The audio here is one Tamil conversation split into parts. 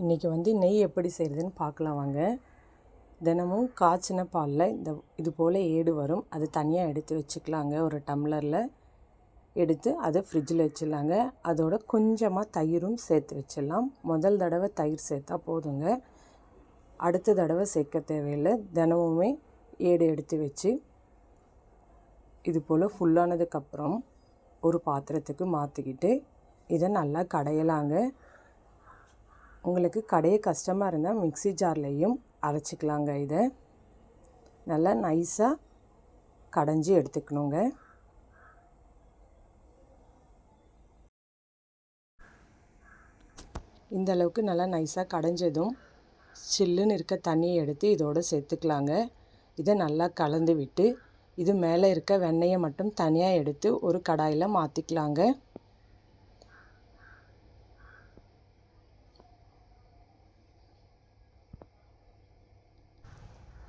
இன்றைக்கி வந்து நெய் எப்படி செய்கிறதுன்னு பார்க்கலாம் வாங்க. தினமும் காய்ச்சின பாலில் இந்த இது போல் ஏடு வரும். அது தனியாக எடுத்து வச்சுக்கலாங்க. ஒரு டம்ளரில் எடுத்து அதை ஃப்ரிட்ஜில் வச்சிடலாங்க. அதோட கொஞ்சமாக தயிரும் சேர்த்து வச்சிடலாம். முதல் தடவை தயிர் சேர்த்தா போதுங்க. அடுத்த தடவை சேர்க்க தேவையில்லை. தினமுமே ஏடு எடுத்து வச்சு இது போல் ஃபுல்லானதுக்கப்புறம் ஒரு பாத்திரத்துக்கு மாற்றிக்கிட்டு இதை நல்லா கடையலாங்க. உங்களுக்கு கடையே கஷ்டமாக இருந்தால் மிக்ஸி ஜார்லேயும் அரைச்சிக்கலாங்க இதை. நல்லா நைஸாக கடைஞ்சி எடுத்துக்கணுங்க. இந்த அளவுக்கு நல்லா நைஸாக கடைஞ்சதும் சில்லுன்னு இருக்க தண்ணியை எடுத்து இதோடு சேர்த்துக்கலாங்க. இதை நல்லா கலந்து விட்டு இது மேலே இருக்க வெண்ணெயை மட்டும் தனியாக எடுத்து ஒரு கடாயில் மாற்றிக்கலாங்க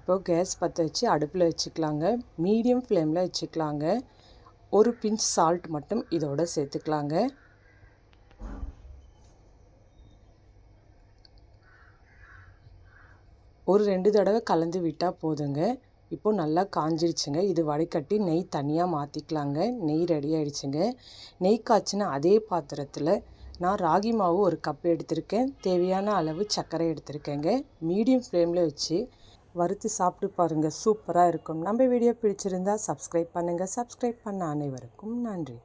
இப்போது கேஸ் பற்ற வச்சு அடுப்பில் வச்சுக்கலாங்க. மீடியம் ஃப்ளேமில் வச்சுக்கலாங்க. ஒரு பிஞ்ச் சால்ட் மட்டும் இதோட சேர்த்துக்கலாங்க. ஒரு ரெண்டு தடவை கலந்து விட்டால் போதுங்க. இப்போது நல்லா காஞ்சிருச்சுங்க. இது வடிகட்டி நெய் தனியாக மாற்றிக்கலாங்க நெய் ரெடி ஆகிடுச்சுங்க நெய் காய்ச்சின அதே பாத்திரத்தில் நான் ராகி மாவு ஒரு கப் எடுத்திருக்கேன். தேவையான அளவு சர்க்கரை எடுத்திருக்கேங்க. மீடியம் ஃப்ளேமில் வச்சு வறுத்து சாப்பிட்டு பாருங்கள் சூப்பராக இருக்கும். நம்ம வீடியோ பிடிச்சிருந்தால் சப்ஸ்கிரைப் பண்ணுங்கள் சப்ஸ்கிரைப் பண்ண அனைவருக்கும் நன்றி.